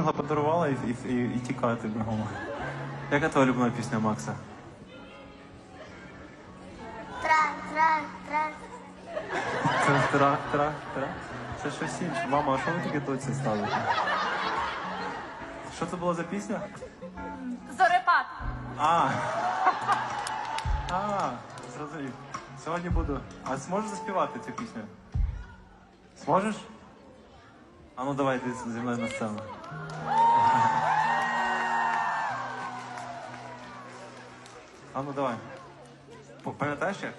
його подарувала і, і, і, і тікати бігом. Яка твоя улюблена пісня Макса? Тра, тра, тра. Це тра, тра, тра. Це щось інше. Мама, а що ви таке доці ставите? Що це було за пісня? Зорепад. А. А, зрозумів. Сьогодні буду. А зможеш заспівати цю пісню? Зможеш? А ну давай ти зі мною на сцену. А ну давай. Пам'ятаєш як?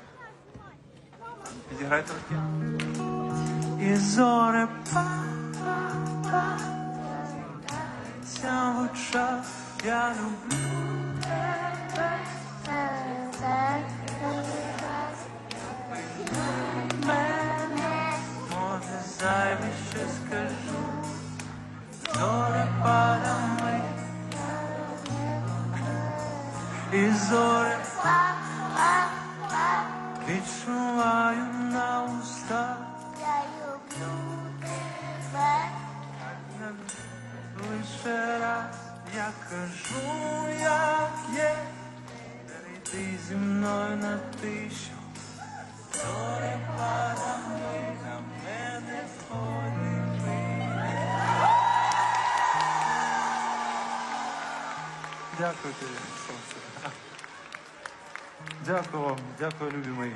Підіграй трохи. І зоре в очах я люблю. Може зайве скажу, і зоре відчуваю на устах, Я люблю тебе. лише раз я кажу, як є, перейди зі мною на тишу, Дякую тобі, сонце. Дякую вам, дякую, любі мої.